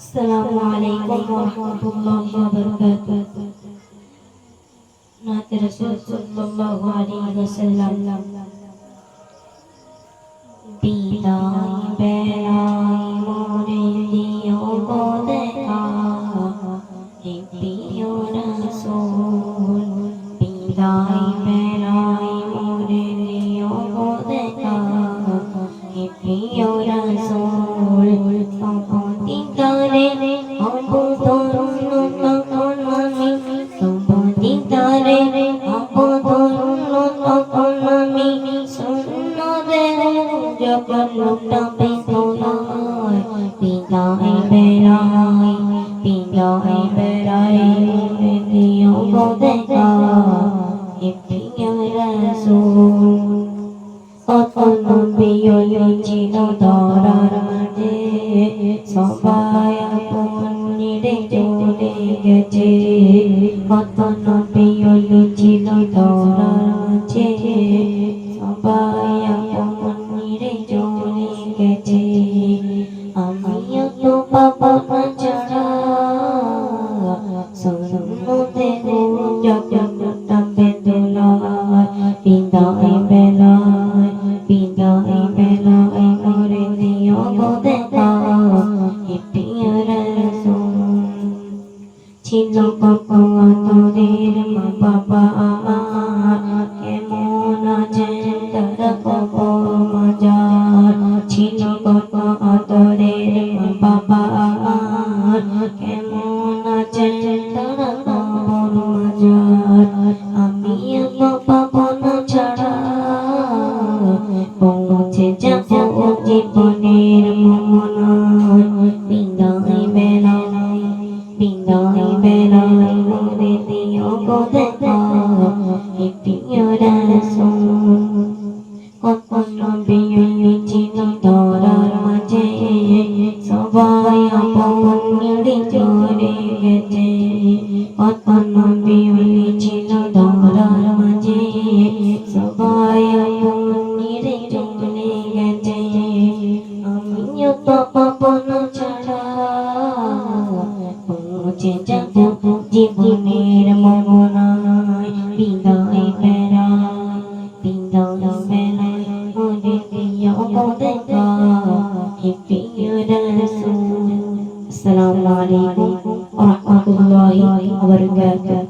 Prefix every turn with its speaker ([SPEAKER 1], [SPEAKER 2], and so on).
[SPEAKER 1] আসসালামু আলাইকুম ওয়া রাহমাতুল্লাহি ওয়া বারাকাতুহু নাতে রাসূল সাল্লাল্লাহু আলাইহি ওয়াসাল্লাম বিদায় যখন লোকটা পেতলায় বিদায় বেড়ায় বিদায় বেড়ায় দিও দেখা সবাই আপন নিরে ছিল কখন মা বাবা আমার কেমন আছেন তারা কখন মজার ছিল কখন তোদের মা বাবা আমার কেমন আছেন মজার আমি তো পাবো না ছাড়া পৌঁছে যাব জীবনের মমনায় গো দেখা প্রিয় রাসূল কত নবী ছিল ধরার মাঝে সবাই আপন নিড়ে চলে গেছে কত নবী ছিল ধরার মাঝে সবাই আপন নিড়ে চলে গেছে আমিও তো পাবন ছাড়া পৌঁছে যাব জীবনের মমনায় বিদায় বেড়া বিদায় বেড়া আসসালামু আলাইকুম ওয়া ওয়া বারাকাতুহু।